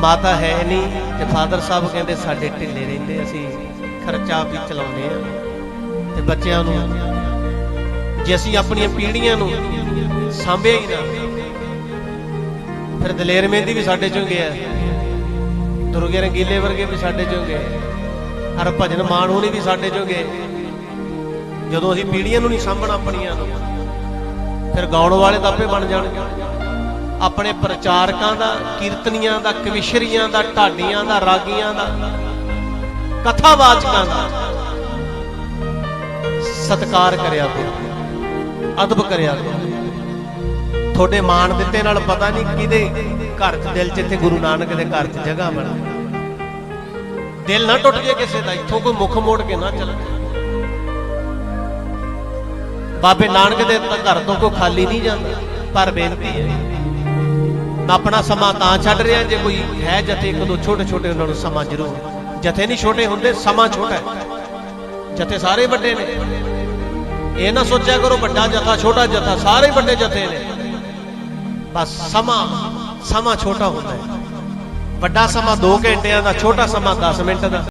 ਮਾਤਾ ਹੈ ਨਹੀਂ ਤੇ ਫਾਦਰ ਸਾਹਿਬ ਕਹਿੰਦੇ ਸਾਡੇ ਢਿੱਲੇ ਰਹਿੰਦੇ, ਅਸੀਂ ਖਰਚਾ ਵੀ ਚਲਾਉਂਦੇ ਆ ਤੇ ਬੱਚਿਆਂ ਨੂੰ ਜੇ ਅਸੀਂ ਆਪਣੀਆਂ ਪੀੜ੍ਹੀਆਂ ਨੂੰ ਸਾਂਭਿਆ ਹੀ ਨਾ, ਫਿਰ ਦਲੇਰ ਮਹਿੰਦੀ ਵੀ ਸਾਡੇ ਚੋਂ ਗਿਆ। ਦੁਰਗੇ ਰੰਗੀਲੇ ਵਰਗੇ ਵੀ ਸਾਡੇ ਚੋਂ ਗਏ। ਹਰ ਭਜਨ ਮਾਨ ਹੋਣੀ ਵੀ ਸਾਡੇ ਚੋਂ ਗਏ। ਜਦੋਂ ਅਸੀਂ ਪੀੜ੍ਹੀਆਂ ਨੂੰ ਨਹੀਂ ਸਾਂਭਣਾ, ਆਪਣੀਆਂ ਨੂੰ, ਫਿਰ ਗਾਉਣ ਵਾਲੇ ਤਾਂ ਆਪੇ ਬਣ ਜਾਣਗੇ। ਆਪਣੇ ਪ੍ਰਚਾਰਕਾਂ ਦਾ, ਕੀਰਤਨੀਆਂ ਦਾ, ਕਵਿਸ਼ਰੀਆਂ ਦਾ, ਢਾਡੀਆਂ ਦਾ, ਰਾਗੀਆਂ ਦਾ, ਕਥਾਵਾਚਕਾਂ ਦਾ ਸਤਕਾਰ ਕਰਿਆ ਕਰੋ ਅਦਬ ਕਰਿਆ ਕਰੋ ਤੁਹਾਡੇ ਮਾਣ ਦਿੱਤੇ ਨਾਲ ਪਤਾ ਨਹੀਂ ਕਿਹਦੇ ਘਰ 'ਚ ਦਿਲ 'ਚ ਇੱਥੇ ਗੁਰੂ ਨਾਨਕ ਦੇ ਘਰ 'ਚ ਜਗ੍ਹਾ ਬਣਾ ਦਿਲ ਨਾ ਟੁੱਟ ਜੇ ਕਿਸੇ ਦਾ, ਇੱਥੋਂ ਕੋਈ ਮੁੱਖ ਮੋੜ ਕੇ ਨਾ ਚੱਲ। ਬਾਬੇ ਨਾਨਕ ਦੇ ਘਰ ਤੋਂ ਕੋਈ ਖਾਲੀ ਨਹੀਂ ਜਾਂਦਾ, ਪਰ ਬੇਨਤੀ ਹੈ। ਮੈਂ ਆਪਣਾ ਸਮਾਂ ਤਾਂ ਛੱਡ ਰਿਹਾ, ਜੇ ਕੋਈ ਹੈ ਜਥੇ ਇੱਕ ਦੋ ਛੋਟੇ ਛੋਟੇ ਉਹਨਾਂ ਨੂੰ ਸਮਾਂ ਜ਼ਰੂਰ। ਜਥੇ ਨਹੀਂ ਛੋਟੇ ਹੁੰਦੇ, ਸਮਾਂ ਛੋਟਾ ਹੈ। ਜਥੇ ਸਾਰੇ ਵੱਡੇ ਨੇ। ਇਹ ਨਾ ਸੋਚਿਆ ਕਰੋ, ਵੱਡਾ ਜਥਾ, ਛੋਟਾ ਜਥਾ, ਸਾਰੇ ਵੱਡੇ ਜਥੇ ਨੇ। ਬਸ ਸਮਾਂ ਸਮਾਂ ਛੋਟਾ ਹੁੰਦਾ ਹੈ। ਵੱਡਾ ਸਮਾਂ 2 ਘੰਟਿਆਂ ਦਾ, ਛੋਟਾ ਸਮਾਂ 10 ਮਿੰਟ ਦਾ।